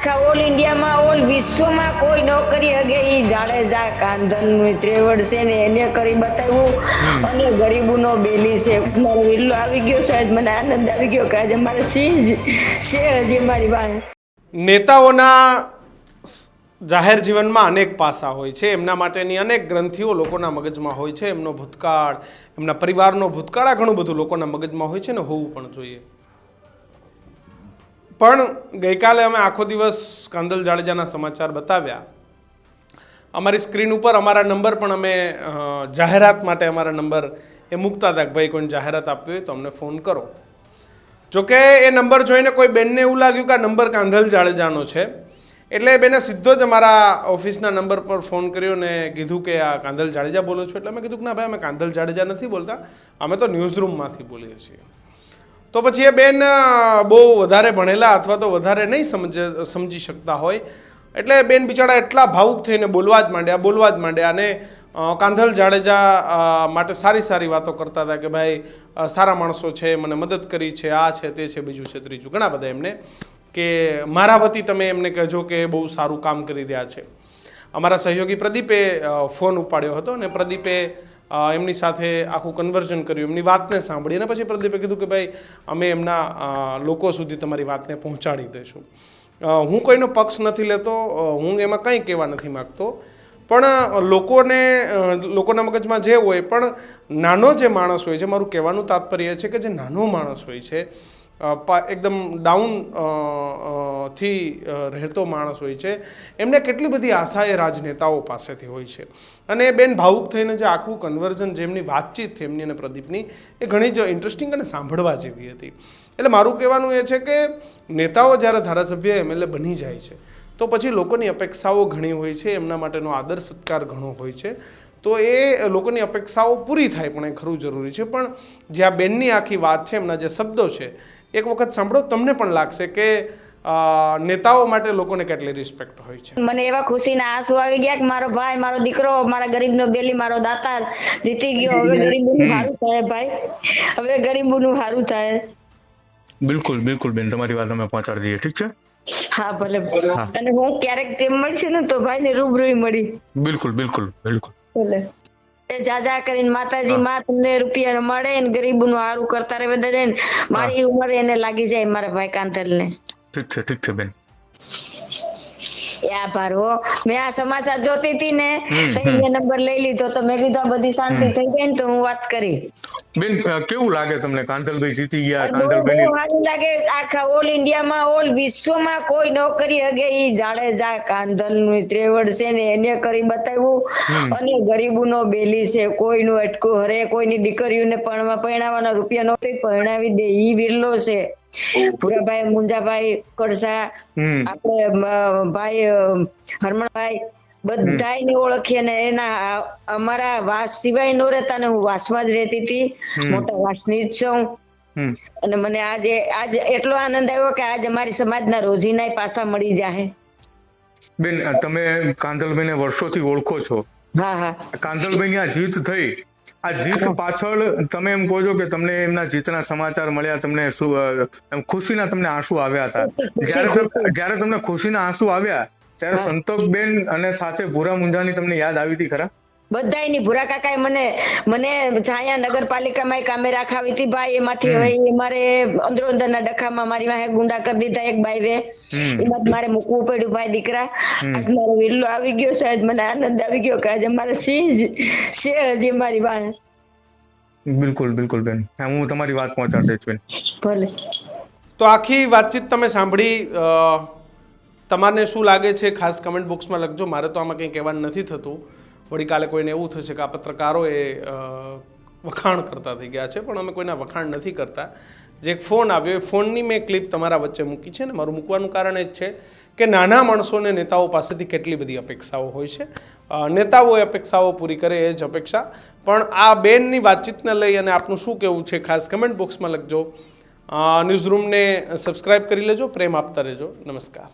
આખા ઓલ ઇન્ડિયામાં ઓલ વિશ્વમાં કોઈ ન કરી શકે ઈ જાડેજા કાંધનનું ત્રેવડ છે ને એને કરી બતાવ્યું. અને ગરીબોનો બેલી છે. મારો વિલ્લો આવી ગયો સાહેબ મને આનંદ આવી ગયો કે આજે મારે સિંહ છે હજી મારી પાસે નેતાઓના જાહેર જીવનમાં અનેક પાસા હોય છે. એમના માટેની અનેક ગ્રંથિઓ લોકોના મગજમાં હોય છે. એમનો ભૂતકાળ એમના પરિવારનો ભૂતકાળ આ ઘણું બધું લોકોના મગજમાં હોય છે ને હોવું પણ જોઈએ. પણ ગઈકાલે અમે આખો દિવસ કાંદલ જાડેજાના સમાચાર બતાવ્યા. અમારી સ્ક્રીન ઉપર અમારા નંબર પણ અમે જાહેરાત માટે અમારા નંબર એ મૂકતા હતા કે ભાઈ કોઈને જાહેરાત આપવી હોય તો અમને ફોન કરો. જોકે એ નંબર જોઈને કોઈ બેનને એવું લાગ્યું કે આ નંબર કાંધલ જાડેજાનો છે, એટલે બેને સીધો જ અમારા ઓફિસના નંબર પર ફોન કર્યો ને કીધું કે આ કાંધલ જાડેજા બોલો છો. એટલે અમે કીધું કે ના ભાઈ અમે કાંધલ જાડેજા નથી બોલતા, અમે તો ન્યૂઝ રૂમમાંથી બોલીએ છીએ. તો પછી એ બેન બહુ વધારે ભણેલા અથવા તો વધારે નહીં સમજ, સમજી શકતા હોય. એટલે બેન બિચારા એટલા ભાવુક થઈને બોલવા જ માંડ્યા, બોલવા જ માંડ્યા અને કાંધલ જાડેજા માટે સારી સારી વાતો કરતા હતા કે ભાઈ સારા માણસો છે, મને મદદ કરી છે, આ છે, તે છે, બીજું છે, ત્રીજું, ઘણા બધા એમને કે મારા વતી તમે એમને કહેજો કે બહુ સારું કામ કરી રહ્યા છે. અમારા સહયોગી પ્રદીપે ફોન ઉપાડ્યો હતો અને પ્રદીપે એમની સાથે આખું કન્વર્ઝન કર્યું, એમની વાતને સાંભળી. અને પછી પ્રદીપે કીધું કે ભાઈ, અમે એમના લોકો સુધી તમારી વાતને પહોંચાડી દઈશું. હું કોઈનો પક્ષ નથી લેતો હું એમાં કંઈ કહેવા નથી માગતો. પણ લોકોને લોકોના મગજમાં જે હોય, પણ નાનો જે માણસ હોય છે મારું કહેવાનું તાત્પર્ય છે કે જે નાનો માણસ હોય છે એકદમ ડાઉનથી રહેતો માણસ હોય છે, એમને કેટલી બધી આશા એ રાજનેતાઓ પાસેથી હોય છે. અને બેન ભાવુક થઈને જે આખું કન્વર્ઝન જેમની વાતચીત થઈ, એમની અને પ્રદીપની, એ ઘણી જ ઇન્ટરેસ્ટિંગ અને સાંભળવા જેવી હતી. એટલે મારું કહેવાનું એ છે કે, નેતાઓ જ્યારે ધારાસભ્ય એમએલએ બની જાય છે તો પછી લોકોની અપેક્ષાઓ ઘણી હોય છે એમના માટેનો આદર સત્કાર ઘણો હોય છે. તો એ લોકોની અપેક્ષાઓ પૂરી થાય પણ એ ખરું જરૂરી છે. પણ જે આ બેનની આખી વાત છે એમના જે શબ્દો છે એક વખત સાંભળો તમને પણ લાગશે કે નેતાઓ માટે લોકોને કેટલી રિસ્પેક્ટ હોય છે. મને એવા ખુશીના આંસુ આવી ગયા કે મારો ભાઈ મારો દીકરો મારા ગરીબનો બેલી મારો દાતાર જીતી ગયો. હવે ગરીબોનું સારું થાય ભાઈ. હવે ગરીબોનું સારું થાય. બિલકુલ બિલકુલ બેન તમારી વાત અમે પહોંચાડી દઈએ ઠીક છે? હા ભલે. અને હું ક્યારેક ટેમ મળશે ને તો ભાઈ ને રૂબરૂ મળી. બિલકુલ બિલકુલ બિલકુલ. ભલે. જાજા કરીને માતાજી માં તમને રૂપિયા મળે ને ગરીબોનું સારું કરતા રહે બધા ને મારી ઉંમર એને લાગી જાય મારા ભાઈ કાંતલ ને ઠીક છે ઠીક છે બેન. એ આભાર હો. મેં આ સમાચાર જોતી હતી ને નંબર લઈ લીધો તો મેં કીધું આ બધી શાંતિ થઈ જાય ને તો હું વાત કરી. બેન કેવું લાગે તમને? કાંતલભાઈ જીતી ગયા કાંતલભાઈ સારું લાગે. આખા ઓલ ઇન્ડિયામાં ઓલ વિશ્વમાં કોઈ ન કરી શકે ઈ જાડેજા કાંધલનું ત્રેવડ છે ને એને કરી બતાવ્યું. અને ગરીબોનો બેલી છે કોઈનું અટકું હરે કોઈની દીકરીઓને પણ પરણાવવાના રૂપિયા નહોતી પરણાવી દે ઈ વિરલો છે. પુરાભાઈ મુંજાભાઈ કડસા આપણે ભાઈ હરમણભાઈ બધાયને ઓળખીએ ને એના અમારા વાસ સિવાય નો રહેતા ને હું વાસમાં જ રહેતી હતી. મોટા વાસની જ છું. અને મને આજે આજ એટલો આનંદ આવ્યો કે આજ અમારી સમાજના રોજીના પાસા મળી જાહે. બેન તમે કાંતલભાઈને વર્ષોથી ઓળખો છો. હા હા. કાંતલભાઈની આ જીત થઈ? આ જીત પાછળ તમે એમ કહો છો કે તમને એમના જીતના સમાચાર મળ્યા તમને શું ખુશીના તમને આંસુ આવ્યા હતા. જ્યારે જ્યારે તમને ખુશીના આંસુ આવ્યા ત્યારે સંતોષબેન અને સાથે ભૂરા મુંજાની તમને યાદ આવી હતી ખરા? બધાયની ભૂરા કાકાએ મને મને છાયા નગરપાલિકામાં કામે રાખાવી હતી. ભાઈ એમાંથી હવે મારે અંદરો અંદરના ડખામાં મારી વાહે ગુંડા કરી દીધા એક બાઈ હમ. એમાં મારે મૂકવું પડ્યું ભાઈ દીકરા. આજ મારો વિલ્લો આવી ગયો સાહેબ. મને આનંદ આવી ગયો કે આજે મારે સિંહ જ છે હજી મારી વાહે. બિલકુલ બિલકુલ બેન. હું તમારી વાત પહોંચાડી દઈશ બેન. ભલે. તો આખી વાતચીત તમે સાંભળી અ, તમારને શું લાગે છે? ખાસ કમેન્ટ બોક્સમાં લખજો. મારે તો આમાં કંઈ કહેવાનું નથી થતું. વળી કાલે કોઈને એવું થશે કે આ પત્રકારો એ વખાણ કરતા થઈ ગયા છે, પણ અમે કોઈના વખાણ નથી કરતા. જે એક ફોન આવ્યો, એ ફોનની મેં ક્લિપ તમારા વચ્ચે મૂકી છે ને મારું મૂકવાનું કારણ એ જ છે કે નાના માણસોને નેતાઓ પાસેથી કેટલી બધી અપેક્ષાઓ હોય છે. નેતાઓ એ અપેક્ષાઓ પૂરી કરે એ જ અપેક્ષા. પણ આ બેનની વાતચીતને લઈ અને આપનું શું કહેવું છે ખાસ કમેન્ટ બોક્સમાં લખજો. ન્યૂઝરૂમને સબસ્ક્રાઈબ કરી લેજો, પ્રેમ આપતા રહેજો. નમસ્કાર.